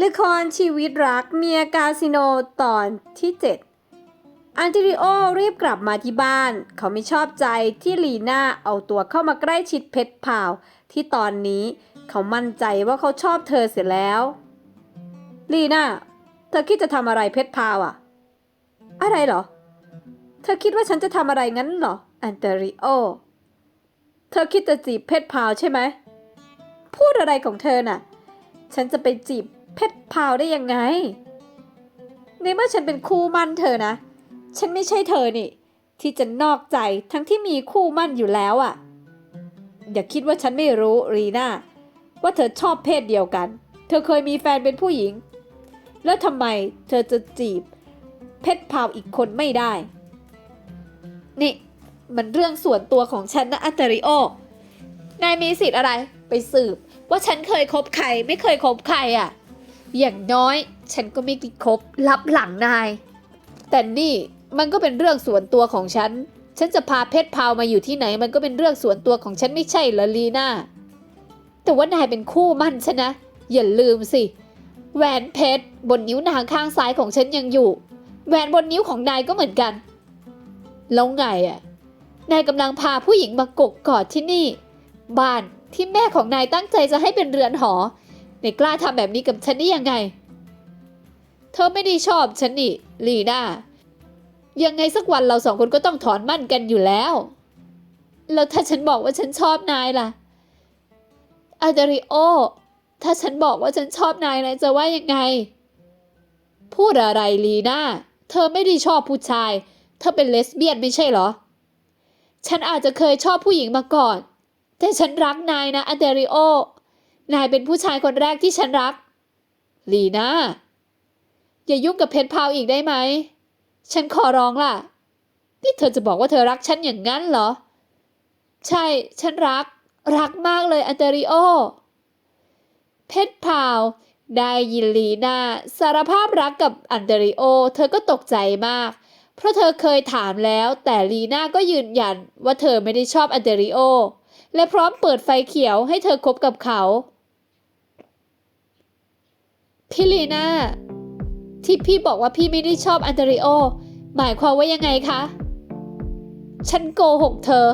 ละครชีวิตรักเมียกาสิโนตอนที่ 7 อันติริโอรีบกลับมาที่บ้าน เขาไม่ชอบใจที่ลีน่าเอาตัวเข้ามาใกล้ชิดเพชรพาว ที่ตอนนี้เขามั่นใจว่าเขาชอบเธอเสียแล้ว ลีน่า เธอคิดจะทำอะไรเพชรพาวอะอะไรเหรอ เธอคิดว่าฉันจะทำอะไรงั้นเหรอ อันเตริโอ เธอคิดจะจีบเพชรพาวใช่ไหม พูดอะไรของเธอน่ะ ฉันจะไปจีบ เพชรพาวได้ยังไง ในเมื่อฉันเป็นคู่มั่นเธอนะ ฉันไม่ใช่เธอนี่ ที่จะนอกใจทั้งที่มีคู่มั่นอยู่แล้วอะ่ะ อย่าคิดว่าฉันไม่รู้รีน่าว่าเธอชอบเพศเดียวกัน เธอเคยมีแฟนเป็นผู้หญิง แล้วทำไมเธอจะจีบ เพชรพาวอีกคนไม่ได้ นี่มันเรื่องส่วนตัวของฉันนะอัตเตริโอ นายมีสิทธิ์อะไรไปสืบ ว่าฉันเคยคบใครไม่เคยคบใครอะ่ะ อย่างน้อย ฉันก็ไม่ได้คบลับหลังนาย แต่นี่มันก็เป็นเรื่องส่วนตัวของฉัน ฉันจะพาเพชรพาวมาอยู่ที่ไหน มันก็เป็นเรื่องส่วนตัวของฉันไม่ใช่เหรอลีน่าแต่ว่านายเป็นคู่มั่นฉันนะ อย่าลืมสิ แหวนเพชรบนนิ้วนางข้างซ้ายของฉันยังอยู่ แหวนบนนิ้วของนายก็เหมือนกัน แล้วไงอะนายกำลังพาผู้หญิงมากกกอดที่นี่ บ้านที่แม่ของนายตั้งใจจะให้เป็นเรือนหอ นายกล้าทำแบบนี้กับฉันได้ยังไง เธอไม่ได้ชอบฉันนี่ลีน่ายังไงสักวันเราสองคนก็ต้องถอนมั่นกันอยู่แล้ว แล้วถ้าฉันบอกว่าฉันชอบนายล่ะ อาเดริโอ ถ้าฉันบอกว่าฉันชอบนายนายจะว่ายังไง พูดอะไรลีน่า เธอไม่ได้ชอบผู้ชาย เธอเป็นเลสเบี้ยนไม่ใช่เหรอ ฉันอาจจะเคยชอบผู้หญิงมาก่อน แต่ฉันรักนายนะอันเดริโอ นายเป็นผู้ชายคนแรกที่ฉันรัก ลีน่า อย่ายุ่งกับเพชรพาวอีกได้ไหม ฉันขอร้องล่ะ นี่เธอจะบอกว่าเธอรักฉันอย่างนั้นเหรอ ใช่ ฉันรัก รักมากเลยอันเตริโอ เพชรพาว ได้ยินลีน่าสารภาพรักกับอันเดริโอ เธอก็ตกใจมาก เพราะเธอเคยถามแล้ว แต่ลีน่าก็ยืนยันว่าเธอไม่ได้ชอบอันเดริโอ และพร้อมเปิดไฟเขียวให้เธอคบกับเขา พี่ลีน่าที่พี่บอกว่าพี่ไม่ได้ชอบอันเดริโอ หมายความว่ายังไงคะ ฉันโกหกเธอ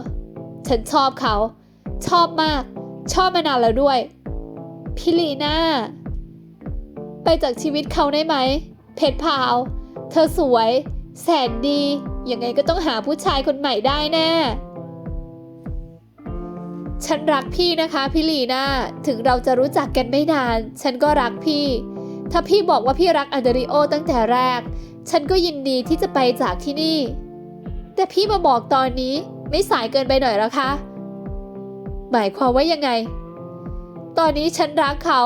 ฉันชอบเขา ชอบมาก ชอบมานานแล้วด้วย พี่ลีน่า ไปจากชีวิตเขาได้ไหม เพชรพาว เธอสวย แสนดี ยังไงก็ต้องหาผู้ชายคนใหม่ได้แน่ฉันรักพี่นะคะพี่ลีน่า ถึงเราจะรู้จักกันไม่นาน ฉันก็รักพี่ ถ้าพี่บอกว่าพี่รักอันเดริโอตั้งแต่แรก ฉันก็ยินดีที่จะไปจากที่นี่ แต่พี่มาบอกตอนนี้ไม่สายเกินไปหน่อยแล้วคะ หมายความว่ายังไง ตอนนี้ฉันรักเขา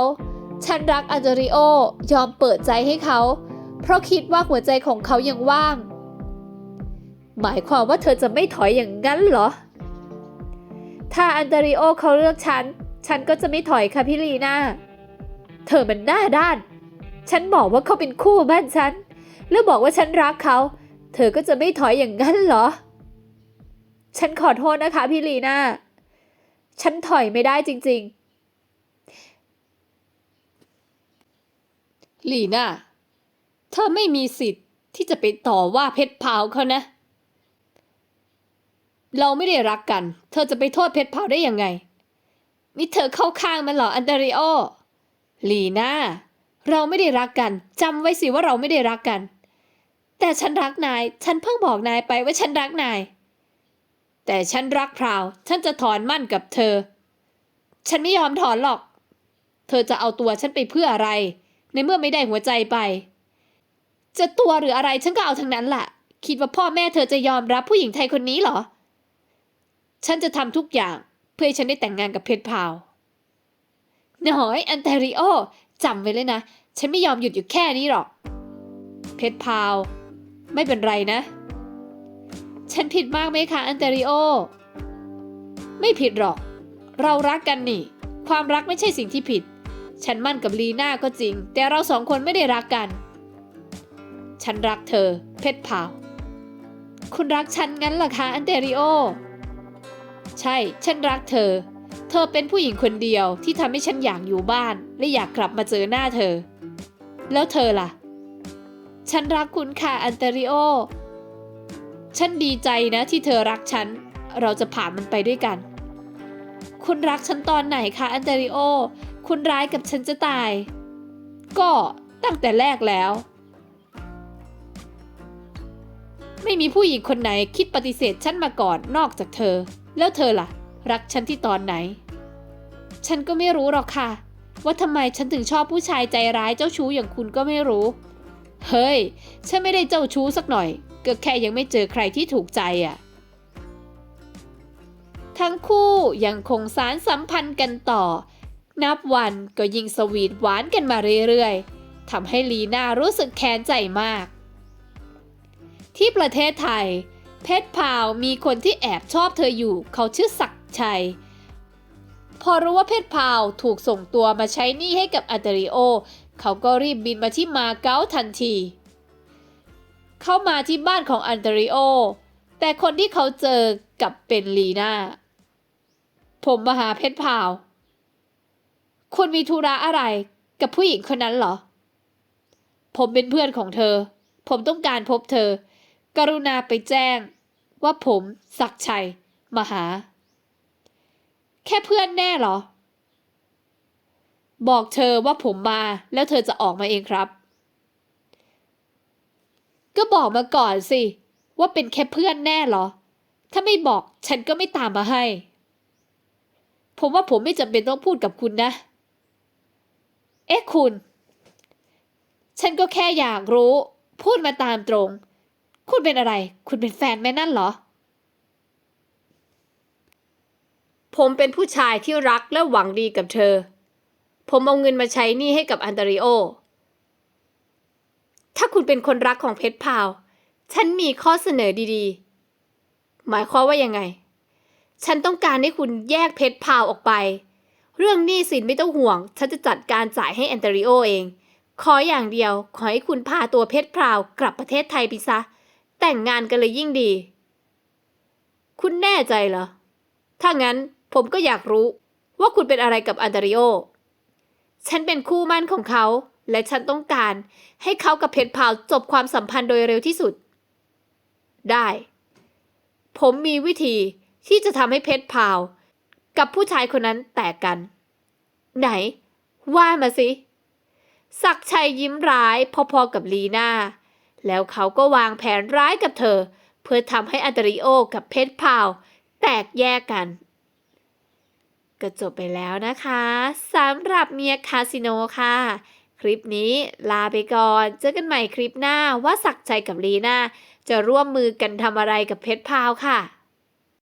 ฉันรักอันเดริโอยอมเปิดใจให้เขา เพราะคิดว่าหัวใจของเขายังว่าง หมายความว่าเธอจะไม่ถอยอย่างนั้นเหรอ ถ้าอันเดริโอเขาเลือกฉัน ฉันก็จะไม่ถอยค่ะพี่ลีน่าเธอมันหน้าด้าน ฉันบอกว่าเขาเป็นคู่บ้านฉัน แล้วบอกว่าฉันรักเขา เธอก็จะไม่ถอยอย่างนั้นเหรอ ฉันขอโทษนะคะพี่ลีน่า ฉันถอยไม่ได้จริง ๆ ลีน่า เธอไม่มีสิทธิ์ที่จะไปต่อว่าเพชรพาวเขานะ เราไม่ได้รักกัน เธอจะไปโทษเพชรพาวได้ยังไง นี่เธอเข้าข้างมันเหรออันเดริโอ ลีน่า เราไม่ได้รักกันจำไว้สิว่าเราไม่ได้รักกัน แต่ฉันรักนาย ฉันเพิ่งบอกนายไปว่าฉันรักนาย แต่ฉันรักพราว ฉันจะถอนมั่นกับเธอ ฉันไม่ยอมถอนหรอก เธอจะเอาตัวฉันไปเพื่ออะไร ในเมื่อไม่ได้หัวใจไป จะตัวหรืออะไรฉันก็เอาทั้งนั้นแหละคิดว่าพ่อแม่เธอจะยอมรับผู้หญิงไทยคนนี้เหรอ ฉันจะทำทุกอย่างเพื่อให้ฉันได้แต่งงานกับเพชรพราวน้อย อันเตริโอจำไว้เลยนะ ฉันไม่ยอมหยุดอยู่แค่นี้หรอก เพชรพาว ไม่เป็นไรนะ ฉันผิดมากไหมคะอันเตริโอ ไม่ผิดหรอก เรารักกันนี่ ความรักไม่ใช่สิ่งที่ผิด ฉันมั่นกับลีน่าก็จริง แต่เราสองคนไม่ได้รักกัน ฉันรักเธอ เพชรพาว คุณรักฉันงั้นเหรอคะอันเตริโอ ใช่ ฉันรักเธอ เธอเป็นผู้หญิงคนเดียวที่ทำให้ฉันอยากอยู่บ้าน และอยากกลับมาเจอหน้าเธอ แล้วเธอล่ะ ฉันรักคุณค่ะอันเตริโอ ฉันดีใจนะที่เธอรักฉัน เราจะผ่านมันไปด้วยกัน คุณรักฉันตอนไหนคะอันเตริโอ คุณร้ายกับฉันจะตาย ก็ตั้งแต่แรกแล้ว ไม่มีผู้หญิงคนไหนคิดปฏิเสธฉันมาก่อนนอกจากเธอ แล้วเธอล่ะ รักฉันที่ตอนไหน ฉันก็ไม่รู้หรอกค่ะ ว่าทำไมฉันถึงชอบผู้ชายใจร้ายเจ้าชู้อย่างคุณก็ไม่รู้ เฮ้ย ฉันไม่ได้เจ้าชู้สักหน่อย ก็แค่ยังไม่เจอใครที่ถูกใจอะ ทั้งคู่ยังคงสารสัมพันธ์กันต่อ นับวันก็ยิ่งสวีทหวานกันมาเรื่อยๆทำให้ลีน่ารู้สึกแค้นใจมาก ที่ประเทศไทย เพชรพาวมีคนที่แอบชอบเธออยู่เขาชื่อศักชัย พอรู้ว่าเพชรพาวถูกส่งตัวมาใช้หนี้ให้กับอันเตริโอ เขาก็รีบบินมาที่มาเก๊าทันที เข้ามาที่บ้านของอันเตริโอ แต่คนที่เขาเจอกับเป็นลีน่า ผมมาหาเพชรพาว คุณมีธุระอะไรกับผู้หญิงคนนั้นเหรอ ผมเป็นเพื่อนของเธอ ผมต้องการพบเธอ กรุณาไปแจ้ง ว่าผมศักชัยมาหา แค่เพื่อนแน่เหรอ บอกเธอว่าผมมาแล้วเธอจะออกมาเองครับ ก็บอกมาก่อนสิ ว่าเป็นแค่เพื่อนแน่เหรอ ถ้าไม่บอกฉันก็ไม่ตามมาให้ ผมว่าผมไม่จำเป็นต้องพูดกับคุณนะ เอ๊ะคุณ ฉันก็แค่อยากรู้ พูดมาตามตรง คุณเป็นอะไร คุณเป็นแฟนแม่นั่นเหรอ ผมเป็นผู้ชายที่รักและหวังดีกับเธอ ผมเอาเงินมาใช้หนี้ให้กับอันเตริโอ ถ้าคุณเป็นคนรักของเพชรพาว ฉันมีข้อเสนอดีๆ หมายความว่ายังไง ฉันต้องการให้คุณแยกเพชรพาวออกไป เรื่องหนี้สินไม่ต้องห่วง ฉันจะจัดการจ่ายให้แอนเตริโอเอง ขออย่างเดียว ขอให้คุณพาตัวเพชรพราวกลับประเทศไทยไปซะ แต่งงานกันเลยยิ่งดี คุณแน่ใจเหรอ ถ้างั้น ผมก็อยากรู้ ว่าคุณเป็นอะไรกับอันเตริโอ ฉันเป็นคู่มั่นของเขา และฉันต้องการให้เขากับเพชรพาวจบความสัมพันธ์โดยเร็วที่สุด ได้ ผมมีวิธีที่จะทำให้เพชรพาว กับผู้ชายคนนั้นแตกกัน ไหน ว่ามาสิ ศักชัยยิ้มร้ายพอๆกับลีน่า แล้วเขาก็วางแผนร้ายกับเธอ เพื่อทำให้อันเตริโอกับเพชรพาว แตกแยกกัน ก็จบไปแล้วนะคะสำหรับเมียคาสิโนค่ะ คลิปนี้ลาไปก่อน เจอกันใหม่คลิปหน้าว่าสักใจกับลีน่าจะร่วมมือกันทำอะไรกับเพชรพาวค่ะ